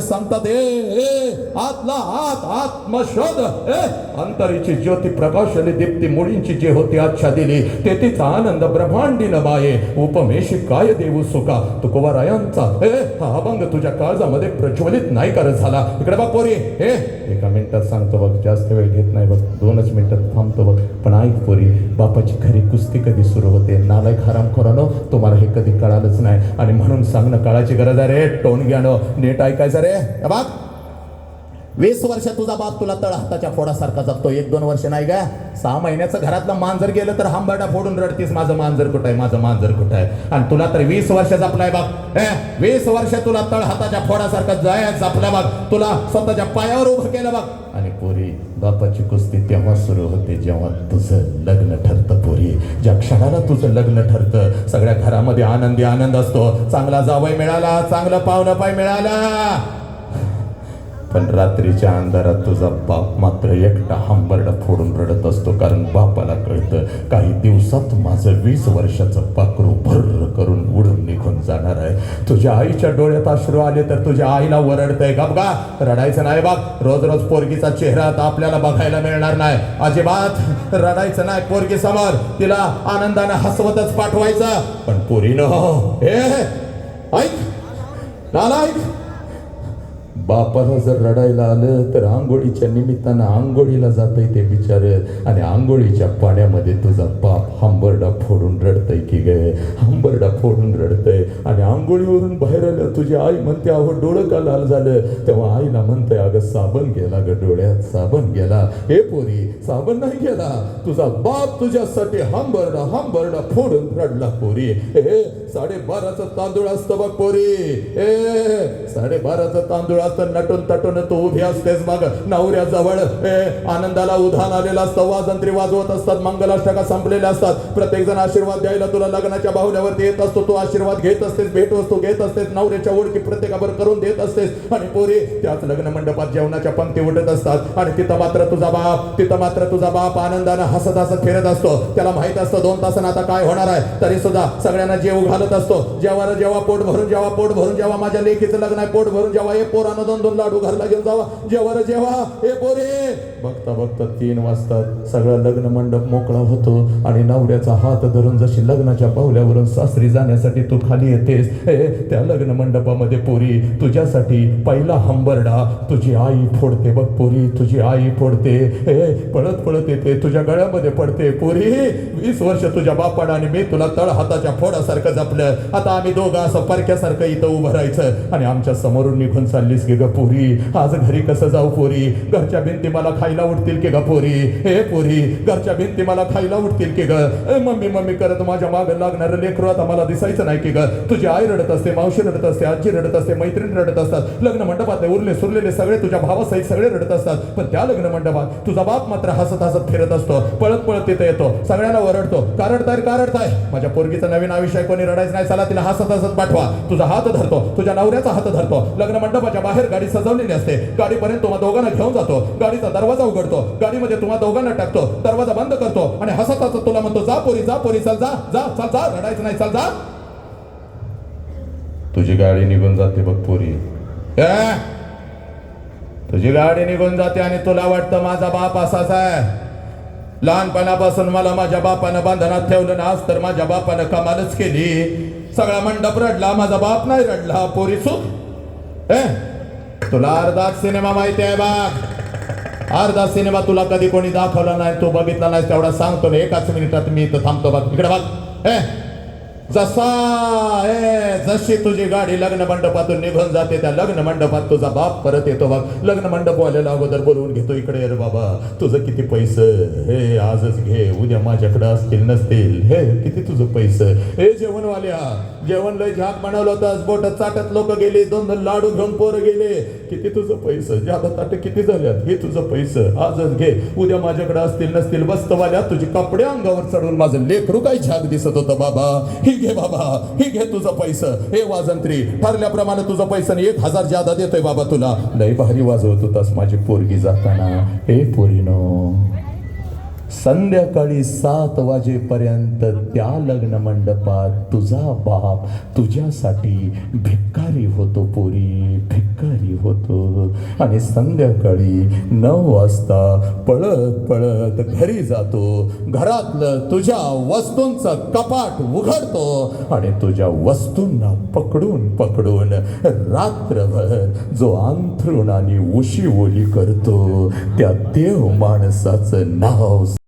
सांगतात ए ए आतला आत आत्मशोध ए. अंतरीची ज्योती प्रकाशने दीप्ती मुळींची जे होती आच्छा दिली ते तिचा आनंद ब्रह्मांडीन बाये उपमेशी काय देऊ सुका? तुकोबारायांचा ए हा अभंग तुझ्या काळजामध्ये प्रज्वलित नाही करत झाला. इकडे बघ पोरी ए. एका मिनिटात सांगतो बघ जास्त वेळ घेत नाही बघ दोनच मिनिटात थांबतो बघ. पण ऐक पोरी बापाची खरी कुस्ती कधी सुरू होते? नालायक हरामखोरानो तुम्हाला हे कधी कळालंच नाही. आणि म्हणून सांगणं काळाची गरज आहे रे टोन घ्यानो नीट ऐकायचं रे. हे वीस वर्ष तुझा बाप तुला तळ हाताच्या फोडासारखा जगतो एक दोन वर्ष नाही का सहा महिन्याचं घरातलं मांजर गेलं तर हांबाडा फोडून रडतीस. माझं मांजर कुठं आहे? माझं मांजर कुठं आहे? आणि तुला तर वीस वर्ष जपलाय बाप. वीस वर्ष तुला तळ हाताच्या फोडासारखा जाय जपल्या बाग तुला स्वतःच्या पायावर उभं केलं बाप. आणि पोरी बापाची कुस्ती तेव्हा सुरू होते जेव्हा तुझं लग्न क्षणाला तुझं लग्न ठरतं. सगळ्या घरामध्ये आनंदी आनंद असतो. चांगला जावय मिळाला चांगलं पाहुणं पाय मिळाला. पण रात्रीच्या अंधारात तुझा बाप मात्र एकटा हंबरडा फोडून रडत असतो कारण बापाला कळतं काही दिवसात माझं वीस वर्षाचं पाखरू भर तुझ्या आईच्या डोळ्यात अश्रू आले तर तुझ्या आईला वरडतंय. का बघा रडायचं नाही बघ. रोज रोज पोरगीचा चेहरा आता आपल्याला बघायला मिळणार नाही. अजिबात रडायचं नाही पोरगी समोर तिला आनंदाने हसवतच पाठवायचं. पण पोरीनं हो, हे ऐक. नाला ऐक. बापाला जर रडायला आलं तर आंघोळीच्या निमित्तानं आंघोळीला जातंय ते बिचारे. आणि आंघोळीच्या पाण्यामध्ये तुझा बाप हंबरडा फोडून रडतय की गे. हंबरडा फोडून रडतंय. आणि आंघोळीवरून बाहेर आलं तुझी आई म्हणते अहो डोळं का लाल झालं? तेव्हा आईला म्हणतंय अगं साबण गेला ग डोळ्यात साबण गेला. हे पोरी साबण नाही गेला. तुझा बाप तुझ्यासाठी हंबरडा हंबरडा फोडून रडला पोरी. हे साडेबाराचं तांदूळ असतं बघ पोरी. ए साडेबाराचं तांदूळ असतं नटून तटून तू उभी असतेस मग नवऱ्याजवळ. ए आनंदाला उधाण आलेला असतं वाजंत्री वाजवत असतात मंगलाष्टका संपलेल्या असतात. प्रत्येक जण आशीर्वाद द्यायला तुला लग्नाच्या बाहुल्यावरती येत असतो तो आशीर्वाद घेत असतेस भेटवस्तू घेत असतेस नवऱ्याच्या ओळखी प्रत्येकावर करून देत असतेस. आणि पोरी त्याच लग्न मंडपात जेवणाच्या पंक्ती उठत असतात. आणि तिथं मात्र तुझा बाप तिथं मात्र तुझा बाप आनंदानं हसत हसत फिरत असतो. त्याला माहीत असतं दोन तासानं आता काय होणार आहे? तरी सुद्धा सगळ्यांना जेव घालत असतो. जेव्हा जेव्हा पोट भरून जेव्हा पोट भरून जेव्हा माझ्या लेखीचं लग्न आहे पोट भरून जेव्हा हे पोरानं दोन दोन लाडू घरला घेऊन जावा. जेव्हा जेव्हा हे पोरे! बघता बघता तीन वाजतात सगळं लग्न मंडप मोकळा होतो. आणि नवऱ्याचा हात धरून जशी लग्नाच्या पावल्यावरून सासरी जाण्यासाठी तू खाली येतेस. हे त्या लग्न मंडपामध्ये पोरी तुझ्यासाठी पहिला हंबरडा. तुझी आई फोडते बघ पोरी तुझी आई फोडते. हे पळत पळत येते तुझ्या गळ्यामध्ये पडते पोरी. वीस वर्ष तुझ्या बापाडा आणि मी तुला तळ हाताच्या फोडासारखं जपलं. आता आम्ही दोघं असं परक्यासारखं इथं उभं राहायचं. आणि आमच्या समोरून निघून चाललीस की ग पोरी. आज घरी कसं जाऊ पोरी? घरच्या भिंती मला खायला उठतील की ग पोरी? हे पोरी घरच्या भिंती मला खायला उठतील की ग? मम्मी मम्मी करत माझ्या मागं लागणारं लेकरू आता मला दिसायचं नाही की ग. तुझी आई रडत असते मावशी रडत असते आजी रडत असते मैत्रीण रडत असतात. लग्न मंडपात उरले सुरलेले सगळे तुझ्या भावासहित सगळे रडत असतात. पण त्या लग्न मंडपात तुझा बाप मात्र हसत हसत फिरत असतो. पळत पळत तिथे येतो. सगळ्यांना ओरडतो. कारडताय कारडताय माझ्या पोरगीचं नवीन आयुष्य कोणी रडायचं नाही. चला तिला हसत हसत पाठवा. तुझा हात धरतो. तुझ्या नवऱ्याचा हात धरतो. लग्न मंडपाच्या बाहेर गाडी सजवलेली असते. गाडीपर्यंत तुम्हा दोघांना घेऊन जातो. गाडीचा दरवाजा उघडतो. गाडीमध्ये तुम्हा दोघांना टाकतो. दरवाजा बंद करतो. आणि हसत हसत तुला म्हणतो जा पोरी जा पोरी चल जा जा चल जा रडायचं नाही चल जा. तुझी गाडी निघून जाते बघ पोरी. ए? तुझी गाडी निघून जाते आणि तुला वाटतं माझा बाप असाच आहे. लहानपणापासून मला माझ्या बापानं बांधनात ठेवलं ना आज तर माझ्या बापानं कमालच केली. सगळा मंडप रडला माझा बाप नाही रडला पोरी चूक ए? तुला अर्धा सिनेमा माहिती आहे बाग. अर्धा सिनेमा तुला कधी कोणी दाखवला नाही तू बघितला नाही तेवढा सांगतो ना एकाच मिनिटात मी इथं थांबतो बघ. इकडे बघ. ए? जसा ए जशी तुझी गाडी लग्न मंडपातून निघून जाते त्या लग्न मंडपात तुझा बाप परत येतो बघ. लग्न मंडप आलेला अगोदर बोलवून घेतो इकडे अरे रे बाबा तुझं किती पैसे? हे आजच घे उद्या माझ्याकडे असतील नसतील. हे किती तुझं पैसे? हे जेवणवाल्या जेवण लय झाक बनवलं होतं बोट चाटत लोक गेले दोन दोन लाडू घेऊन पोरं गेले. किती तुझं पैसे? ज्यादा ताट किती झाल्यात? हे तुझं पैसे आजच घे. उद्या माझ्याकडे असतील नसतील बस्तवाल्या तुझे कपडे अंगावर चढून माझं लेकरू काय झाक दिसत होतं बाबा? ही घे बाबा हे घे तुझं पैसे. हे वाजंत्री ठरल्याप्रमाणे तुझं पैसा आणि एक हजार ज्यादा देतोय बाबा तुला. लय भारी वाजवत होतास माझी पोरगी जाताना. हे पोरीनो. संध्याकाळी सात वाजेपर्यंत त्या लग्न मंडपात तुझा बाप तुझ्यासाठी भिक्कारी होतो पोरी. भिक्कारी होतो. आणि संध्याकाळी नऊ वाजता पळत पळत घरी जातो. घरातलं तुझ्या वस्तूंचं कपाट उघडतो आणि तुझ्या वस्तूंना पकडून पकडून रात्रभर जो अंथरुणाने आणि उशी ओली करतो त्या देव माणसाचं नाव